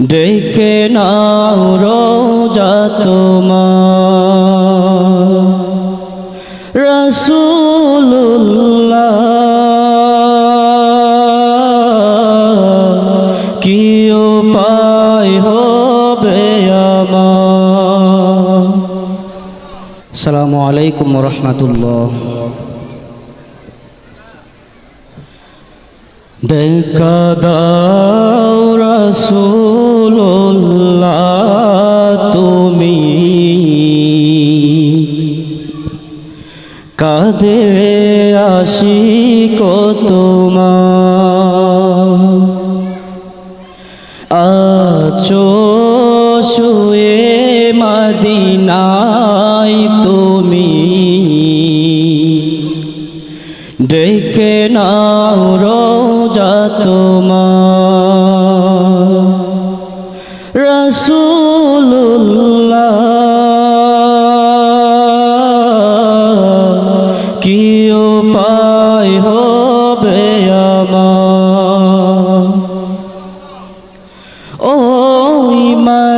ডেকে নাও রোজা তোমার। রসুল্লাহ কি উপায় হবে আমার? সালামু আলাইকুম রহমতুল্লাহ দেখা দাও রসুল্লাহ কাদে আসি তোমার। আচো শুয়ে মদিনায় তুমি। ডেকে নাও রোজা তোমার। রসুল্লাহ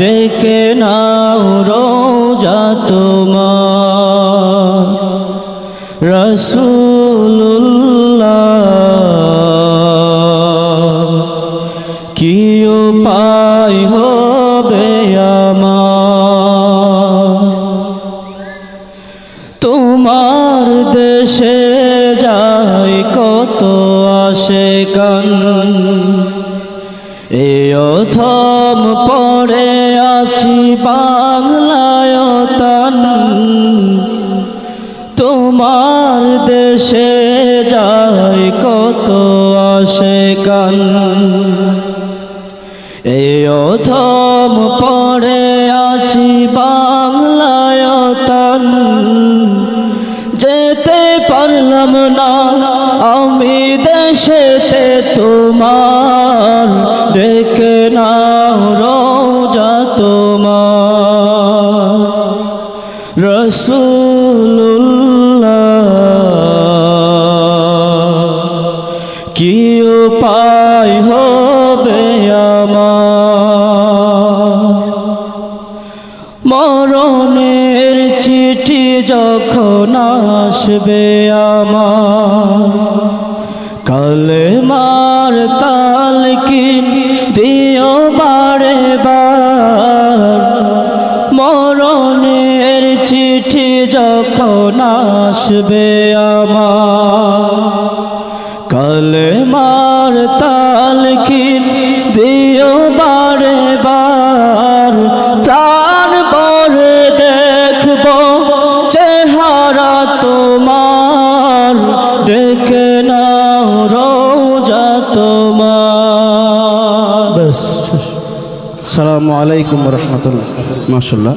ডেকে নাও রোজা তোমার। রসুল্লাহ কি উপায় হবে তোমার দেশে যায় কত আসে আছি বাংলায় তান তোমার দেশে যায় কত আসে গান। এ অথম পড়ে আছি বাংলায় তান যেতে পারলাম না, আমি দেশে তোমার রোজা তোমার রসুল্লাহ। কি উপায় হবে আমার? মরণের চিঠি যখন আসবে আমার কালে মার তাল কি যখন আসবে আমার। কালে মার তাল কি দিও বারে বার প্রাণ বরে দেখব চেহারা তোমার। ডেকে নাও রোজা তোমার। সালামু আলাইকুম রহমতুল্লাহ। মাসাল্লাহ